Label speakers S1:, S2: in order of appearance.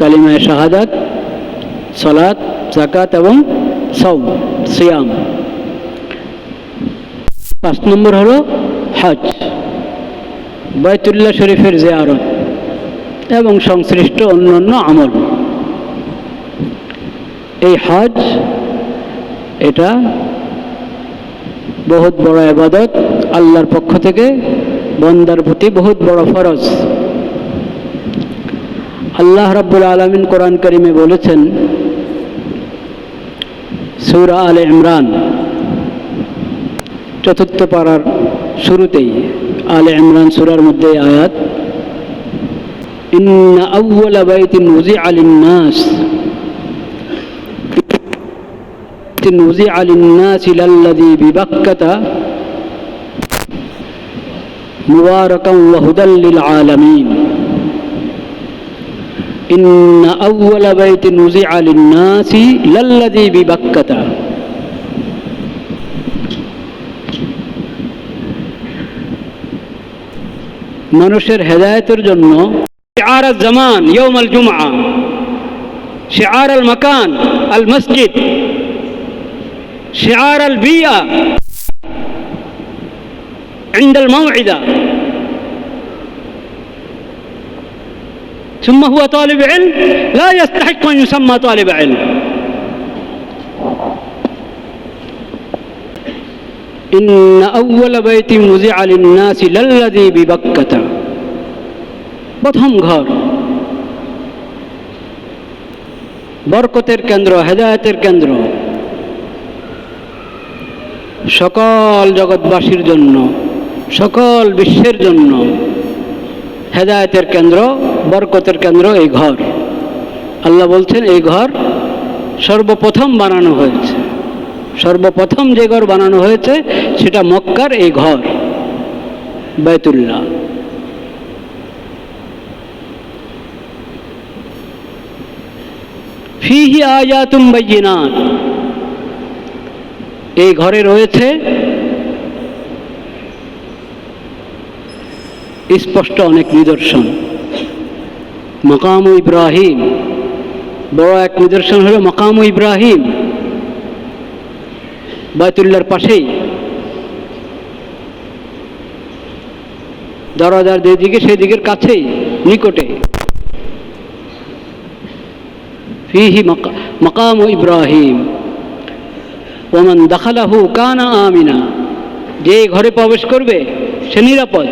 S1: কালিমায় শাহাদাত সলাৎ জাকাত এবং সৌ সিয়াম। পাঁচ নম্বর হলো হজ, বাইতুল্লাহ শরীফের জিয়ারত এবং সংশ্লিষ্ট অন্যান্য আমল। এই হজ, এটা বহুত বড় আবাদত আল্লাহর পক্ষ থেকে বন্দার প্রতি বহুত বড় ফরজ। আল্লাহ রাব্বুল আলমিন কোরআন করিমে বলেছেন, সুরা আল ইমরান, চতুর্থ পাড়ার শুরুতেই আল ইমরান সুরার মধ্যে আয়াত, ইন্না আউ্লা বাইতিন উজি আলিন্নাস উজি আলিন্নাস ইলাল্লাযী বিবাক্কাতা মুবারাকান ওয়া হুদাল লিল আলামিন إن أول بيت وزع للناس للذي ببكة মানুষের হেদায়তের জন্য শিআর জামান ইয়ৌম আল জুমআ শিআর আল মাকান আল মসজিদ شعار البيئة عند الموعدة ثم هو طالب علم لا يستحق أن يسمى طالب علم إن أول بيت وزع للناس للذي ببكة প্রথম ঘর বরকতের কেন্দ্র হেদায়তের কেন্দ্র সকল জগৎবাসীর জন্য সকল বিশ্বের জন্য হেদায়তের কেন্দ্র বরকতের কেন্দ্র এই ঘর। আল্লাহ বলছেন, এই ঘর সর্বপ্রথম বানানো হয়েছে। সর্বপ্রথম যে ঘর বানানো হয়েছে, সেটা মক্কার এই ঘর বাইতুল্লাহ ফিহি আয়াতুম বাইয়িনাত। এই ঘরে রয়েছে স্পষ্ট অনেক নিদর্শন। মকাম ইব্রাহিম। বড় এক নিদর্শন হলো মকাম ইব্রাহিম। বায়তুল্লার পাশেই। দরজার যেদিকে সেদিকের কাছেই, নিকটে। ফিহি মকাম ইব্রাহিম। ওমান দাখালাহু কানা আমিনা। যে ঘরে প্রবেশ করবে, সে নিরাপদ।